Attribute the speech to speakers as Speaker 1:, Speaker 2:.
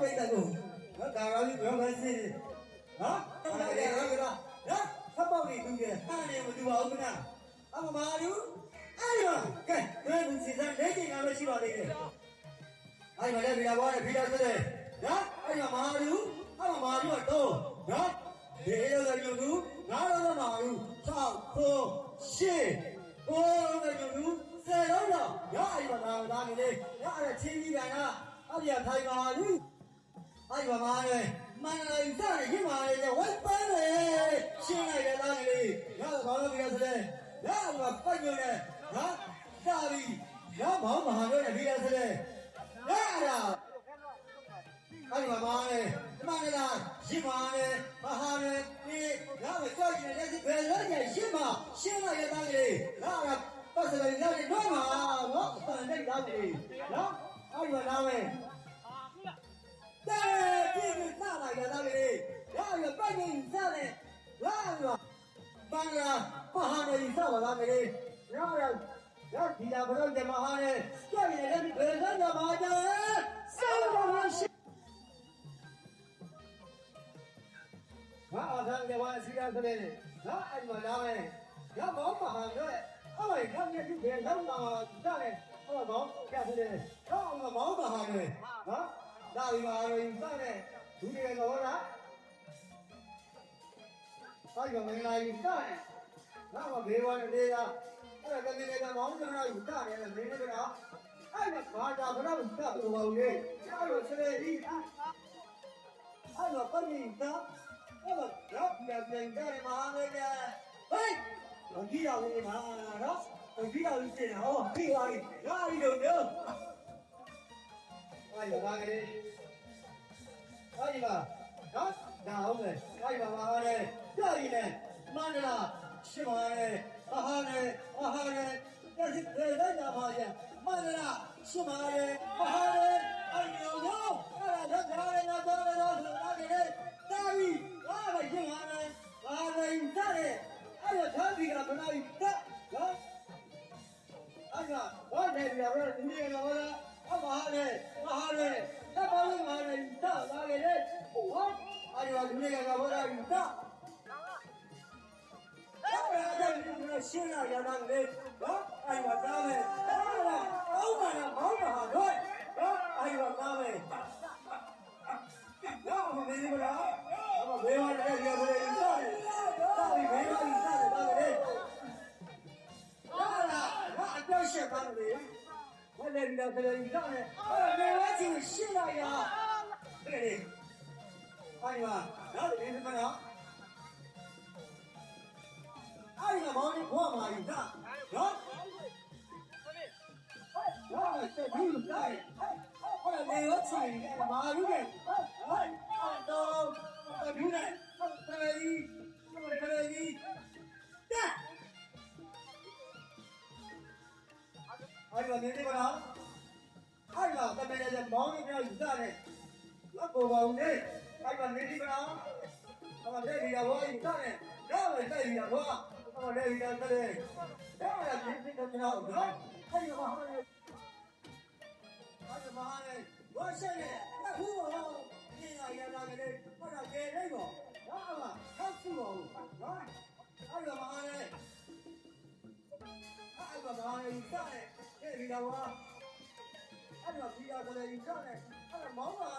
Speaker 1: ပိတ်တယ်ကိုငါဒါရောကြီးဘယ်မှာစီနော်ဟုတ်တယ်ဟုတ်ကဲ့နော်ဖတ်ပေါက်နေသူကအဲ့နေမတူပါဘူးခင်ဗျအမမာလူအဲ့ဒီမှာကဲဘယ်သူစီစားလက်ကျင်လာလို့ရှိပါသေးတယ်အဲ့မှာလည်းဗီလာဘွားနဲ့ဗီလာဆိုတဲ့နော်အဲ့မှာမာလူအဲ့မှာမာလူကတော့နော်ဒီလိုကလူလူငါတော့မာလူ6ခု8ကိုယ်ကလူလူဆယ်လုံးတော့ရအဲ့မှာလာလာနေလေရအဲ့ချင်းကြီးကကအဲ့ဒီထိုင်ပါလူ အဲ့ပါမာလေမန္တလေးစရရမှာလေဝိုင်းပန်းလေရှင်းလိုက်တယ်လားလေရတော့ဘာလို့ပြောစလဲရတော့ပတ်ညွနဲ့နော်စာပြီးရမောင်းမဟာတို့နဲ့ပြီးရစလဲရတာအဲ့ဒီမှာလေဒီမှာလားရှင်းပါလေမဟာလေဒီရတော့ကြောက်ရင်လည်းဘယ်လိုလဲရှင်းပါရှင်းလိုက်ရသားလေရတော့ပတ်စလိုက်ရတယ်တော့မှာနော်အပန်တိုက်သားလေနော်အဲ့ဒီမှာလားပဲ ဘန်လာမဟာနေစားပါလားမေရရရရဒီလာဘရောဂျမဟာနေကြည့်ရတဲ့ဘယ်ကမှမကြစေပါမရှိငါအသံကဝါစီရတဲ့ငါအဲ့မှာလာမယ်ငါမောင်းမဟာတော့အဲ့ဝိုင်ခမ်းရတဲ့ဘယ်တော့မှစားတယ်အဲ့မောင်းကြတဲ့တော့မောင်းမဟာနေနော်ဒါဒီမှာရင်စတဲ့ဒုတိယလောလားအဲ့ဒီမင်္ဂလာကြီးစတဲ့ငါမဘေးဝါနဲ့တေးတာအဲ့ဒါကလေး ကမောင်းကြတာယူစတယ်လေမင်းတို့ကအဲ့ဒါဘာသာဘယ် ဒါဟုတ်မယ်အဲ့ဒီမှာပါလေကြရည်နဲ့မန္တလာရှင်ပါလေအဟာလေအဟာလေတစီပြေလိုက်တာပါရဲ့မန္တလာရှင်ပါလေအဟာလေအဲ့ဒီရောအဲ့ဒါတော့ဒါလည်းတော့တော့တော့ဆိုတာကလေတာဝီဘာပဲရှင်ပါလေဘာပဲစတဲ့အဲ့ဒါသာဒီကဘနာကြီးတက်နော်အဲ့ဒါဘာနေရရဒီနေ့က အဲ့ဒီကဒီနေ့ကဘာသာကြီးတက်အဲ့ဒါကရှင်းရရတာလေနော်အဲ့ဒီကသားမယ်အဲ့ဒါအောက်မှာမောင်းတာဟာတော့နော်အဲ့ဒီကသားမယ်နော်မမေးဘူးလားအမဘေးဝါတဲ့ရရရစတယ်တာပြီးဘေးဝါကြီးစတယ်ပါလေဟာလာဟာအတော့ရှက်ပါလို့လေဘယ်လဲဒီတော့ကလေးကြီးတော့လေအဲ့ဒါဘေးဝါကြီးရှင်းလိုက်ရဟဲ့ အဲ့ဒီမှာနော်ဒီနေ့မနော်အဲ့ဒီမှာမောင်လေးဘွားမာယူတာနော်နော်ဆက်ပြီးလိုက်ဟဲ့လေရောချိုင်မာယူတယ်ဟဲ့တော့ဒီနေ့ကလေးကြီးကလေးကြီးတက်အဲ့ဒီမှာနေနေမလားအဲ့ဒီမှာတမန်ကျမောင်လေးပြောယူတာလေလောက်ပေါ်ပါဦးလေ အဲ့ဒီမှာနေနေမလားအမလက်ရီရဘောယူတာလေတော့လည်းလက်ရီရဘောအမလက်ရီရတဲ့လေတော့လည်းဒီဒီတော့ကျွန်တော်နော်အဲ့ဒီမှာဟောလေအဲ့ဒီမှာလေဘောဆက်လေအခုဘောဒီရရလာကြလေဟောတော့ကဲလိုက်ပေါ့နော်အမဟောစုပါဦးနော်အဲ့ဒီမှာလေအဲ့ဒီမှာလေစတဲ့ဒီတော့အဲ့တော့ဒီရကလေးကြီးကလည်းအဲ့မောင်းပါ